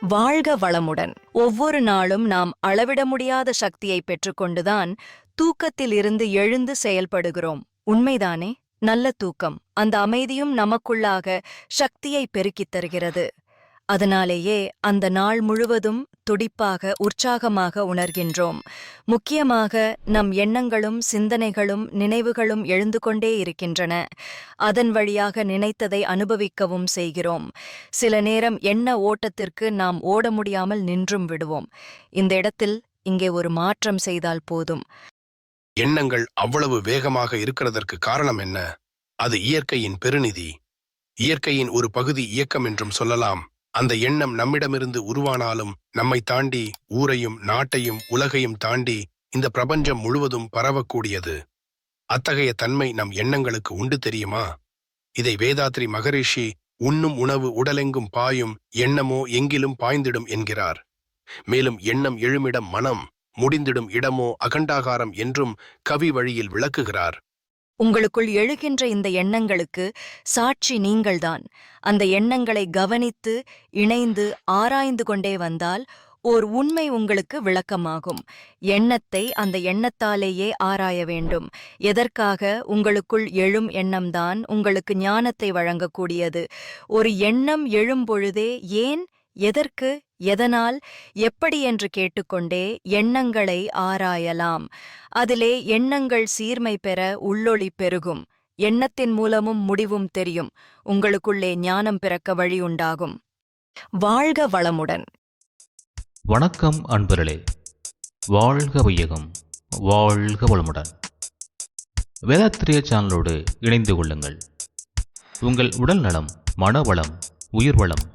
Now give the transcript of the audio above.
வாழ்க வளமுடன். ஒவ்வொரு நாளும் நாம் அளவிட முடியாத சக்தியை பெற்றுக்கொண்டுதான் தூக்கத்தில் இருந்து எழுந்து செயல்படுகிறோம். உண்மைதானே? நல்ல தூக்கம். அந்த அமைதியும் நமக்குள்ளாக சக்தியை பெருக்கித் தருகிறது. அதனாலேயே அந்த நாள் முழுவதும் துடிப்பாக உற்சாகமாக உணர்கின்றோம். முக்கியமாக நம் எண்ணங்களும் சிந்தனைகளும் நினைவுகளும் எழுந்து கொண்டே இருக்கின்றன. அதன் வழியாக நினைத்ததை அனுபவிக்கவும் செய்கிறோம். சில நேரம் எண்ண ஓட்டத்திற்கு நாம் ஓட முடியாமல் நின்றும் விடுவோம். இந்த இடத்தில் இங்கே ஒரு மாற்றம் செய்தால் போதும். எண்ணங்கள் அவ்வளவு வேகமாக இருக்கிறதற்கு காரணம் என்ன? அது இயற்கையின் பெருநிதி. இயற்கையின் ஒரு பகுதி இயக்கம் என்றும் சொல்லலாம். அந்த எண்ணம் நம்மிடமிருந்து உருவானாலும் நம்மை தாண்டி ஊரையும் நாட்டையும் உலகையும் தாண்டி இந்த பிரபஞ்சம் முழுவதும் பரவக்கூடியது. அத்தகைய தன்மை நம் எண்ணங்களுக்கு உண்டு தெரியுமா? இதை வேதாத்ரி மகரிஷி உண்ணும் உணவு உடலெங்கும் பாயும் எண்ணமோ எங்கிலும் பாய்ந்திடும் என்கிறார். மேலும் எண்ணம் எழுமிடம் மனம் முடிந்திடும் இடமோ அகண்டாகாரம் என்றும் கவி வழியில் விளக்குகிறார். உங்களுக்குள் எழுகின்ற இந்த எண்ணங்களுக்கு சாட்சி நீங்கள்தான். அந்த எண்ணங்களை கவனித்து இணைந்து ஆராய்ந்து கொண்டே வந்தால் ஓர் உண்மை உங்களுக்கு விளக்கமாகும். எண்ணத்தை அந்த எண்ணத்தாலேயே ஆராய வேண்டும். எதற்காக? உங்களுக்குள் எழும் எண்ணம்தான் உங்களுக்கு ஞானத்தை வழங்கக்கூடியது. ஒரு எண்ணம் எழும்பொழுதே ஏன் எதற்கு எதனால் எப்படி என்று கேட்டுக்கொண்டே எண்ணங்களை ஆராயலாம். அதிலே எண்ணங்கள் சீர்மை பெற உள்ளொளி பெருகும். எண்ணத்தின் மூலமும் முடிவும் தெரியும். உங்களுக்குள்ளே ஞானம் பிறக்க வழியுண்டாகும் வாழ்க வளமுடன். வணக்கம் அன்பர்களே. வாழ்க வையகம். வாழ்க வளமுடன். வேதாத்திரிய சேனலோடு இணைந்து கொள்ளுங்கள். உங்கள் உடல் நலம் மனவளம் உயிர்வளம்